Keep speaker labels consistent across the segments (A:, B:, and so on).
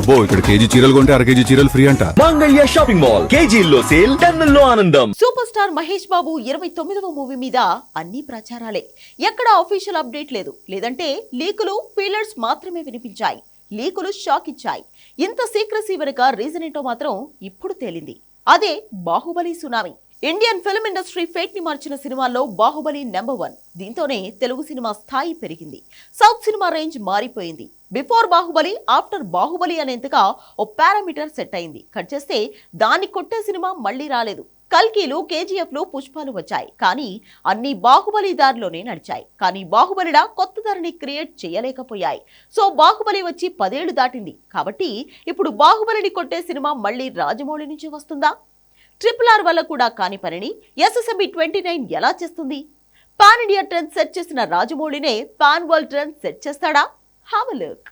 A: అబ్బో ఇక్కడ కేజీ చీరలు కొంటే అర కేజీ చీరలు ఫ్రీ అంట.
B: Mangalya shopping mall. కేజీల్లో సేల్ టన్నుల్లో ఆనందం.
C: సూపర్ స్టార్ మహేష్ బాబు ఇరవై తొమ్మిదవ మూవీ మీద అన్ని ప్రచారాలే. ఎక్కడ అఫీషియల్ అప్డేట్ లేదు. లేదంటే లీకులు ఫీలర్స్ మాత్రమే వినిపించాయి. లీకులు షాక్ ఇచ్చాయి. ఇంత సీక్రసీ వెనుక రీజన్ ఏంటో మాత్రం ఇప్పుడు తేలింది. అదే Baahubali tsunami. Indian film industry ఫేట్ని మార్చిన సినిమాల్లో బాహుబలి నెంబర్ వన్ దీంతోనే తెలుగు సినిమా స్థాయి పెరిగింది. సౌత్ సినిమా రేంజ్ మారిపోయింది. బిఫోర్ బాహుబలి ఆఫ్టర్ బాహుబలి అనేంతగా ఓ పారామీటర్ సెట్ అయింది. కట్ చేస్తే దాన్ని కొట్టే సినిమా మళ్ళీ రాలేదు. కల్కీలు కేజీఎఫ్లు పుష్పాలు వచ్చాయి. కానీ అన్ని బాహుబలి దారిలోనే నడిచాయి. కానీ బాహుబలిలా కొత్త ధరని క్రియేట్ చేయలేకపోయాయి. సో బాహుబలి వచ్చి పదేళ్ళు దాటింది. కాబట్టి ఇప్పుడు బాహుబలిని కొట్టే సినిమా మళ్ళీ రాజమౌళి నుంచి వస్తుందా? ట్రిపుల్ ఆర్ వల్ల కూడా కాని పనిని ఎస్ఎస్ఎంబి ట్వంటీ నైన్ ఎలా చేస్తుంది? పాన్ ఇండియా ట్రెండ్ సెట్ చేసిన రాజమౌళినే పాన్ వరల్డ్ ట్రెండ్ సెట్ చేస్తాడా? Have a look.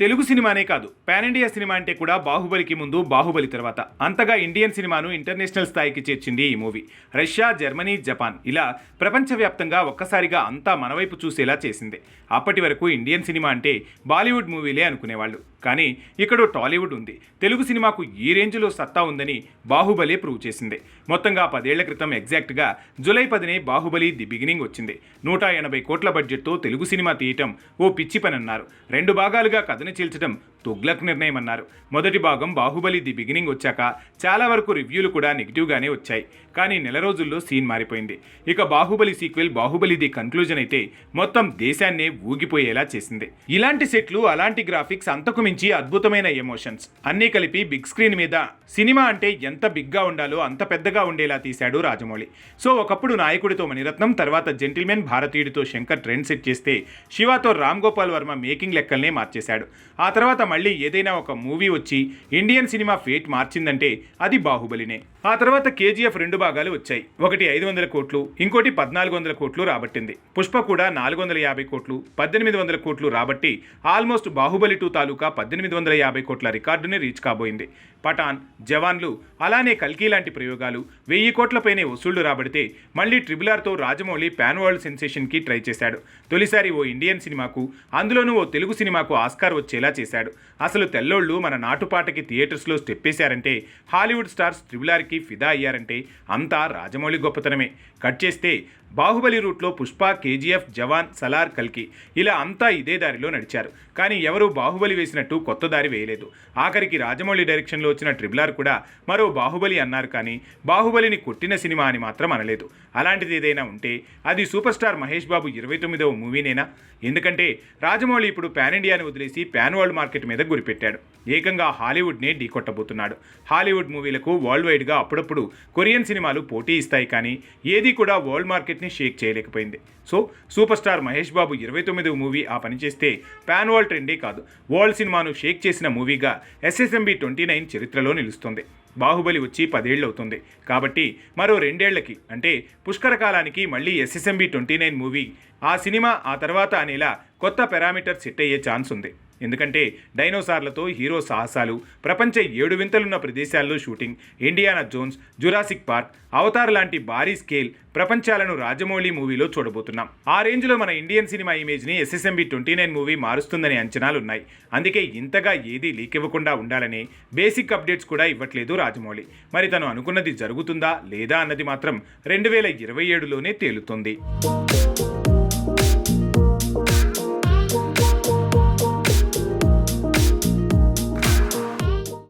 D: తెలుగు సినిమానే కాదు పాన్ ఇండియా సినిమా అంటే కూడా బాహుబలికి ముందు బాహుబలి తర్వాత. అంతగా ఇండియన్ సినిమాను ఇంటర్నేషనల్ స్థాయికి చేర్చింది ఈ మూవీ. రష్యా జర్మనీ జపాన్ ఇలా ప్రపంచవ్యాప్తంగా ఒక్కసారిగా అంతా మనవైపు చూసేలా చేసింది. అప్పటి వరకు ఇండియన్ సినిమా అంటే బాలీవుడ్ మూవీలే అనుకునేవాళ్ళు. కానీ ఇక్కడ టాలీవుడ్ ఉంది. తెలుగు సినిమాకు ఈ రేంజ్లో సత్తా ఉందని బాహుబలి ప్రూవ్ చేసింది. మొత్తంగా పదేళ్ళ క్రితం ఎగ్జాక్ట్గా జూలై పదినే బాహుబలి ది బిగినింగ్ వచ్చింది. నూట ఎనభై కోట్ల బడ్జెట్తో తెలుగు సినిమా తీయటం ఓ పిచ్చి పని అన్నారు రెండు భాగాలుగా కథను చీల్చడం తుగ్లక్ నిర్ణయం అన్నారు మొదటి భాగం బాహుబలి ది బిగినింగ్ వచ్చాక చాలా వరకు రివ్యూలు కూడా నెగిటివ్గానే వచ్చాయి. కానీ నెల రోజుల్లో సీన్ మారిపోయింది. ఇక Baahubali sequel Baahubali the conclusion అయితే మొత్తం దేశాన్నే ఊగిపోయేలా చేసింది. ఇలాంటి సెట్లు అలాంటి గ్రాఫిక్స్ అంతకు మించి అద్భుతమైన ఎమోషన్స్. అన్నీ కలిపి బిగ్ స్క్రీన్ మీద సినిమా అంటే ఎంత బిగ్గా ఉండాలో అంత పెద్దగా ఉండేలా తీశాడు రాజమౌళి. సో ఒకప్పుడు నాయకుడితో మణిరత్నం తర్వాత జెంటిల్మెన్ భారతీయుడితో శంకర్ ట్రెండ్ సెట్ చేస్తే శివాతో రామ్ గోపాల్ వర్మ మేకింగ్ లెక్కల్నే మార్చేశాడు. ఆ తర్వాత మళ్ళీ ఏదైనా ఒక మూవీ వచ్చి ఇండియన్ సినిమా ఫేట్ మార్చిందంటే అది బాహుబలినే. ఆ తర్వాత కేజీఎఫ్ రెండు భాగాలు వచ్చాయి. ఒకటి ఐదు వందల కోట్లు ఇంకోటి పద్నాలుగు వందల కోట్లు రాబట్టింది. పుష్ప కూడా నాలుగు వందల యాభై కోట్లు పద్దెనిమిది వందల కోట్లు రాబట్టి ఆల్మోస్ట్ బాహుబలి టూ తాలూకా పద్దెనిమిది వందల యాభై కోట్ల రికార్డుని రీచ్ కాబోయింది. పఠాన్ జవాన్లు అలానే కల్కీ లాంటి ప్రయోగాలు వెయ్యి కోట్లపైనే వసూళ్ళు రాబడితే మళ్ళీ ట్రిబులార్తో రాజమౌళి పాన్ వరల్డ్ సెన్సేషన్కి ట్రై చేశాడు. తొలిసారి ఓ ఇండియన్ సినిమాకు అందులోనూ ఓ తెలుగు సినిమాకు ఆస్కార్ వచ్చేలా చేశాడు. అసలు తెల్లోళ్ళు మన నాటుపాటకి థియేటర్స్లో స్టెప్పేశారంటే హాలీవుడ్ స్టార్స్ ట్రిబుల్ ఆర్కి ఫిదా అయ్యారంటే అంతా రాజమౌళి గొప్పతనమే. కట్ చేస్తే బాహుబలి రూట్లో పుష్ప కేజీఎఫ్ జవాన్ సలార్ కల్కి ఇలా అంతా ఇదే దారిలో నడిచారు. కానీ ఎవరూ బాహుబలి వేసినట్టు కొత్త దారి వేయలేదు. ఆఖరికి రాజమౌళి డైరెక్షన్లో వచ్చిన ట్రిబుల్ ఆర్ కూడా మరో బాహుబలి అన్నారు కానీ బాహుబలిని కొట్టిన సినిమా అని మాత్రం అనలేదు. అలాంటిది ఏదైనా ఉంటే అది సూపర్ స్టార్ మహేష్ బాబు ఇరవై తొమ్మిదవ మూవీనేనా? ఎందుకంటే రాజమౌళి ఇప్పుడు పాన్ ఇండియాని వదిలేసి పాన్ వరల్డ్ మార్కెట్ మీద గురిపెట్టాడు. ఏకంగా హాలీవుడ్నే ఢీకొట్టబోతున్నాడు. హాలీవుడ్ మూవీలకు వరల్డ్ వైడ్గా అప్పుడప్పుడు కొరియన్ సినిమాలు పోటీ ఇస్తాయి కానీ ఏది కూడా వరల్డ్ మార్కెట్ని షేక్ చేయలేకపోయింది. So super star Mahesh Babu ఇరవై తొమ్మిదవ మూవీ ఆ పని చేస్తే పాన్ వరల్డ్ ట్రెండే కాదు. వరల్డ్ సినిమాను షేక్ చేసిన మూవీగా ఎస్ఎస్ఎంబి ట్వంటీ నైన్ చరిత్రలో నిలుస్తుంది. బాహుబలి వచ్చి పదేళ్ళు అవుతుంది. కాబట్టి మరో రెండేళ్ళకి అంటే పుష్కర కాలానికి మళ్ళీ ఎస్ఎస్ఎంబి ట్వంటీ నైన్ మూవీ ఆ సినిమా ఆ తర్వాత అనేలా కొత్త పారామీటర్ సెట్ అయ్యే ఛాన్స్ ఉంది. ఎందుకంటే డైనోసార్లతో హీరో సాహసాలు ప్రపంచ ఏడు వింతలున్న ప్రదేశాల్లో shooting Indiana Jones Jurassic Park Avatar లాంటి భారీ స్కేల్ ప్రపంచాలను రాజమౌళి మూవీలో చూడబోతున్నాం. ఆ రేంజ్లో మన ఇండియన్ సినిమా ఇమేజ్ని ఎస్ఎస్ఎంబి ట్వంటీ నైన్ మూవీ మారుస్తుందనే అంచనాలున్నాయి. అందుకే ఇంతగా ఏదీ లీక్ ఇవ్వకుండా ఉండాలని బేసిక్ అప్డేట్స్ కూడా ఇవ్వట్లేదు రాజమౌళి. మరి తను అనుకున్నది జరుగుతుందా లేదా అన్నది మాత్రం రెండు వేల ఇరవై ఏడులోనే తేలుతుంది.